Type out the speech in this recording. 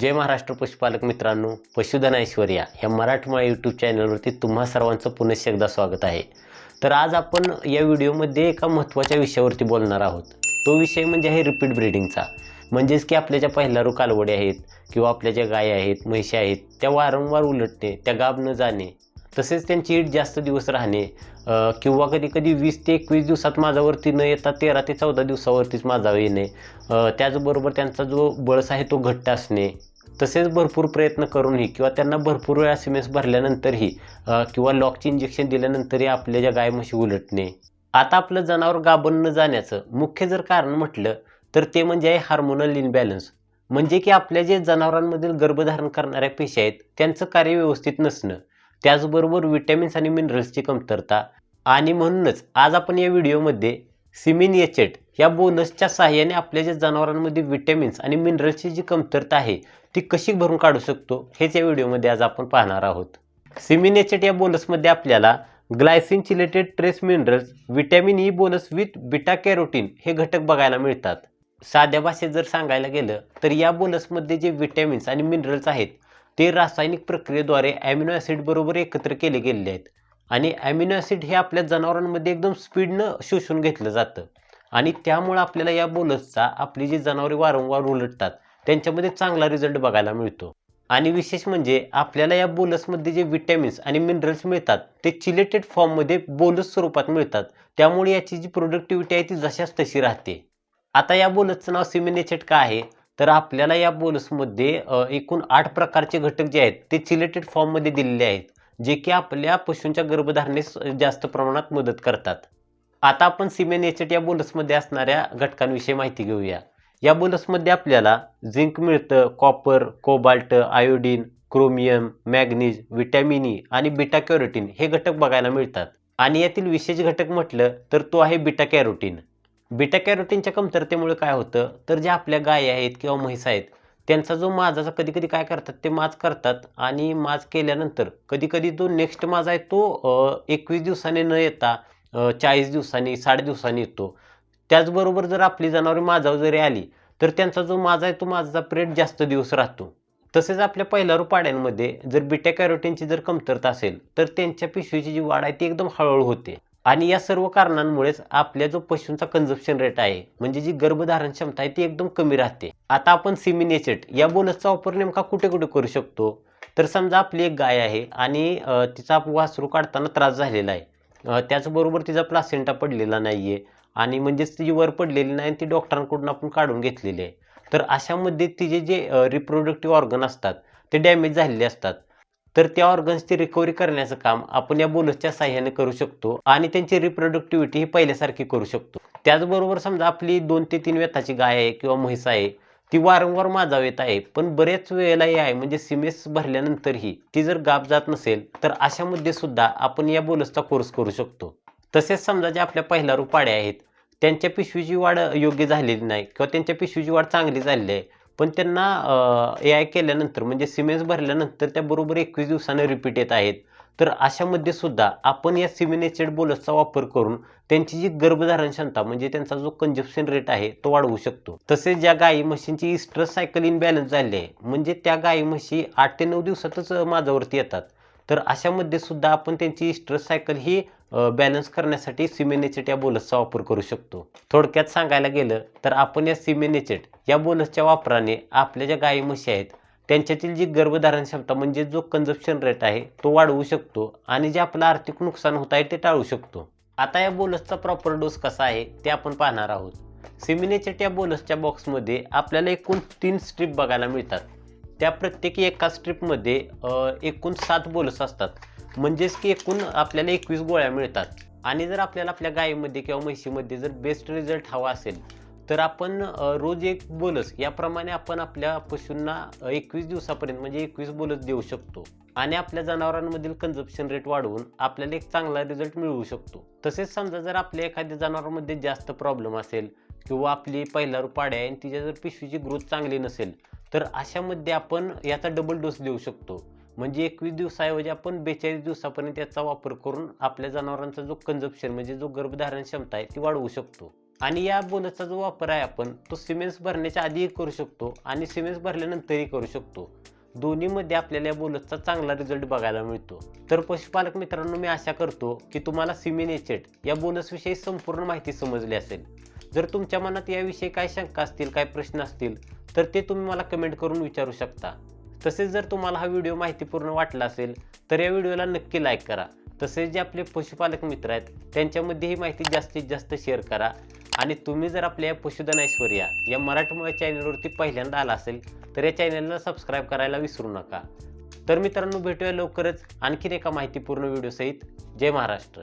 जय महाराष्ट्र पशुपालक मित्रांनो पशुधन ऐश्वर्या या मराठमा यूट्यूब चॅनलवरती तुम्हा सर्वांचं पुनश्च एकदा स्वागत आहे. तर आज आपण या व्हिडिओमध्ये एका महत्त्वाच्या विषयावरती बोलणार आहोत. तो विषय म्हणजे आहे रिपीट ब्रीडिंगचा म्हणजेच की आपल्या ज्या पहिलारू कालवडे आहेत किंवा आपल्या ज्या गाय आहेत म्हशी आहेत त्या वारंवार उलटणे त्या गाब न जाणे तसेच त्यांची हीट जास्त दिवस राहणे किंवा कधी कधी वीस ते एकवीस दिवसात माझावरती न येता तेरा ते चौदा दिवसावरतीच माझा येणे त्याचबरोबर त्यांचा जो बळस आहे तो घट्ट असणे तसेच भरपूर प्रयत्न करूनही किंवा त्यांना भरपूर वेळा एस भरल्यानंतरही किंवा लॉकचे इंजेक्शन दिल्यानंतरही आपल्या ज्या गाय म्हशी उलटणे. आता आपलं जनावर गाभण न जाण्याचं मुख्य जर कारण म्हटलं तर ते म्हणजे आहे हार्मोनल इनबॅलन्स म्हणजे की आपल्या जे जनावरांमधील गर्भधारण करणाऱ्या पेशी आहेत त्यांचं कार्य व्यवस्थित नसणं. त्याचबरोबर विटॅमिन्स आणि मिनरल्सची कमतरता. आणि म्हणूनच आज आपण या व्हिडिओमध्ये सिमिन एचेट या बोनसच्या सहाय्याने आपल्या ज्या जनावरांमध्ये विटॅमिन्स आणि मिनरल्सची जी कमतरता आहे ती कशी भरून काढू शकतो हेच या व्हिडिओमध्ये आज आपण पाहणार आहोत. सिमिन एचेट या बोनसमध्ये आपल्याला glycine chelated trace minerals vitamin E bonus with beta carotene हे घटक बघायला मिळतात. साध्या भाषेत जर सांगायला गेलं तर या बोनसमध्ये जे विटॅमिन्स आणि मिनरल्स आहेत ते रासायनिक प्रक्रियेद्वारे ॲमिनो ॲसिड बरोबर एकत्र केले गेलेले आहेत. आणि ॲमिनो ॲसिड हे आपल्या जनावरांमध्ये एकदम स्पीडनं शोषून घेतलं जातं. आणि त्यामुळं आपल्याला या बोनसचा आपली जी जनावरे वारंवार उलटतात त्यांच्यामध्ये चांगला रिझल्ट बघायला मिळतो. आणि विशेष म्हणजे आपल्याला या बोलसमध्ये जे विटॅमिन्स आणि मिनरल्स मिळतात ते चिलेटेड फॉर्ममध्ये बोलस स्वरूपात मिळतात. त्यामुळे याची जी प्रोडक्टिव्हिटी आहे ती जशाच तशी राहते. आता या बोलसचं नाव सिमिनेचेट का आहे? तर आपल्याला या बोलसमध्ये एकूण आठ प्रकारचे घटक जे आहेत ते चिलेटेड फॉर्ममध्ये दिलेले आहेत. जे की आपल्या पशूंच्या गर्भधारणेस जास्त प्रमाणात मदत करतात. आता आपण सिमेनेचेट या बोलसमध्ये असणाऱ्या घटकांविषयी माहिती घेऊया. या बोलसमध्ये आपल्याला झिंक मिळतं copper cobalt iodine chromium manganese vitamin E आणि बिटा कॅरोटीन हे घटक बघायला मिळतात. आणि यातील विशेष घटक म्हटलं तर तो आहे बिटा कॅरोटीन बिटा कॅरोटीनच्या कमतरतेमुळे काय होतं? तर ज्या आपल्या गाय आहेत किंवा म्हैस आहेत त्यांचा जो माझाचा कधी कधी काय करतात ते माज करतात. आणि माज केल्यानंतर कधी कधी जो नेक्स्ट माज आहे तो एकवीस दिवसांनी न येता चाळीस दिवसांनी साठ दिवसांनी येतो. त्याचबरोबर जर आपली जनावरे माझावर जरी आली तर त्यांचा जो माझा आहे तो माझा पिरियड जास्त दिवस राहतो. तसेच आपल्या पहिल्या पाड्यांमध्ये जर बिटा कॅरोटीनची जर कमतरता असेल तर त्यांच्या पिशवीची जी वाढ आहे ती एकदम हळूहळू होते. आणि या सर्व कारणांमुळेच आपल्या जो पशूंचा कन्झप्शन रेट आहे म्हणजे जी गर्भधारण क्षमता आहे ती एकदम कमी राहते. आता आपण सिमिनेचेट या बोनसचा वापर नेमका कुठे कुठे करू शकतो? तर समजा आपली एक गाय आहे आणि तिचा तिचा वासरू काढताना त्रास झालेला आहे. त्याचबरोबर तिचा प्लासेंटा पडलेला नाही आहे आणि म्हणजेच तिची वर पडलेली नाही आणि ती डॉक्टरांकडून आपण काढून घेतलेली आहे. तर अशामध्ये तिचे जे रिप्रोडक्टिव्ह ऑर्गन असतात ते डॅमेज झालेले असतात. तर त्या ऑर्गन्सची रिकव्हरी करण्याचं काम आपण या बोनसच्या साह्याने करू शकतो आणि त्यांची रिप्रोडक्टिव्हिटी ही पहिल्यासारखी करू शकतो. त्याचबरोबर समजा आपली दोन ते तीन व्यथाची गाय आहे किंवा म्हैस आहे ती वारंवार माझा येत आहे. पण बरेच वेळेला हे आहे. म्हणजे सीमेस भरल्यानंतरही ती जर गाप जात नसेल तर अशामध्ये सुद्धा आपण या बोलसचा कोर्स करू शकतो. तसेच समजा ज्या आपल्या पहिल्या रुपाड्या आहेत त्यांच्या पिशवीची वाढ योग्य झालेली नाही किंवा त्यांच्या पिशवीची वाढ चांगली झालेली आहे. पण त्यांना ए आय केल्यानंतर म्हणजे सिमेंस भरल्यानंतर त्याबरोबर एकवीस दिवसानं रिपीट येत आहेत. तर अशामध्ये सुद्धा आपण या सिमिनेचेड बोलसचा वापर करून त्यांची जी गर्भधारण क्षमता म्हणजे त्यांचा जो कंजप्शन रेट आहे तो वाढवू शकतो. तसेच ज्या गाई म्हशींची इस्ट्रस सायकल इनबॅलन्स झाली आहे म्हणजे त्या गाई म्हशी आठ ते नऊ दिवसातच माझ्यावरती येतात. तर अशामध्ये सुद्धा आपण त्यांची स्ट्रेस सायकल ही बॅलन्स करण्यासाठी सिमेनेचेट या बोलसचा वापर करू शकतो. थोडक्यात सांगायला गेलं तर आपण या सिमेनेचेट या बोलसच्या वापराने आपल्या ज्या गाई म्हशी आहेत त्यांच्यातील जी गर्भधारण क्षमता म्हणजे जो कन्झप्शन रेट आहे तो वाढवू शकतो आणि जे आपलं आर्थिक नुकसान होत आहे ते टाळू शकतो. आता या बोलसचा प्रॉपर डोस कसा आहे ते आपण पाहणार आहोत. सिमिनेचेट या बोलसच्या बॉक्समध्ये आपल्याला एकूण तीन स्ट्रीप बघायला मिळतात. त्या प्रत्येकी एका स्ट्रीपमध्ये एकूण सात बोलस असतात. म्हणजेच की एकूण आपल्याला एकवीस गोळ्या मिळतात. आणि जर आपल्याला आपल्या गायीमध्ये किंवा म्हशीमध्ये जर बेस्ट रिझल्ट हवा असेल तर आपण रोज एक बोलस याप्रमाणे आपण आपल्या पशूंना एकवीस दिवसापर्यंत म्हणजे एकवीस बोलस देऊ शकतो. आणि आपल्या जनावरांमधील कन्झप्शन रेट वाढवून आपल्याला एक चांगला रिझल्ट मिळवू शकतो. तसेच समजा जर आपल्या एखाद्या जनावरांमध्ये जास्त प्रॉब्लेम असेल किंवा आपली पहिला पाड्या आहे आणि तिच्या जर पिशवीची ग्रोथ चांगली नसेल तर अशामध्ये आपण याचा डबल डोस देऊ शकतो. म्हणजे एकवीस दिवसाऐवजी आपण बेचाळीस दिवसापर्यंत याचा वापर करून आपल्या जनावरांचा जो कन्झप्शन म्हणजे जो गर्भधारण क्षमता आहे ती वाढवू शकतो. आणि या बोनसचा जो वापर आहे आपण तो सिमेंट्स भरण्याच्या आधीही करू शकतो आणि सिमेंट्स भरल्यानंतरही करू शकतो. दोन्हीमध्ये आपल्याला या बोनसचा चांगला रिझल्ट बघायला मिळतो. तर पशुपालक मित्रांनो मी आशा करतो की तुम्हाला सिमेन एचेट या बोनसविषयी संपूर्ण माहिती समजली असेल. जर तुमच्या मनात याविषयी काय शंका असतील काय प्रश्न असतील तर ते तुम्ही मला कमेंट करून विचारू शकता. तसेच जर तुम्हाला हा व्हिडिओ माहितीपूर्ण वाटला असेल तर या व्हिडिओला नक्की लाईक करा. तसेच जे आपले पशुपालक मित्र आहेत त्यांच्यामध्ये ही माहिती जास्तीत जास्त शेअर करा. आणि तुम्ही जर आपल्या या पशुधन ऐश्वर्या या मराठमोळ्या चॅनलवरती पहिल्यांदा आला असेल तर या चॅनलला सबस्क्राईब करायला विसरू नका. तर मित्रांनो भेटूया लवकरच आणखीन एका माहितीपूर्ण व्हिडिओसहित जय महाराष्ट्र.